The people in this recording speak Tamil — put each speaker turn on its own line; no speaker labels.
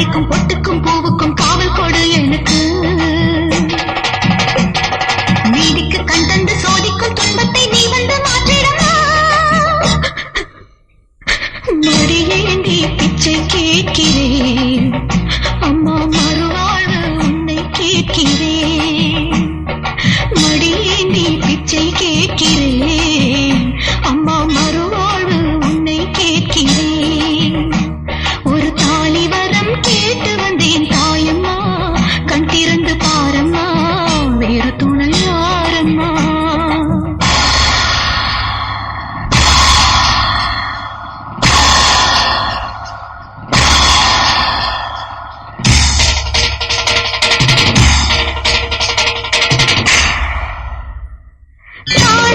தாலிக்கும் பொட்டுக்கும் பூவுக்கும் காவல் கொடு எனக்கு. நீதிக்கு கண் தந்து சோதிக்கும் துன்பத்தை நீ வந்து மாற்றிடமா மடியேந்தி பிச்சை கேட்கிறேன். அம்மா மறுவாழ்வு உன்னை கேட்கிறேன். மடியேந்தி பிச்சை கேட்கிறேன். அம்மா மறுவாழ்வு உன்னை கேட்கிறேன். ஒரு கேட்டு வந்தேன் தாயம்மா கண் திறந்து பாரம்மா வேறு துணை யாரம்மா Sorry.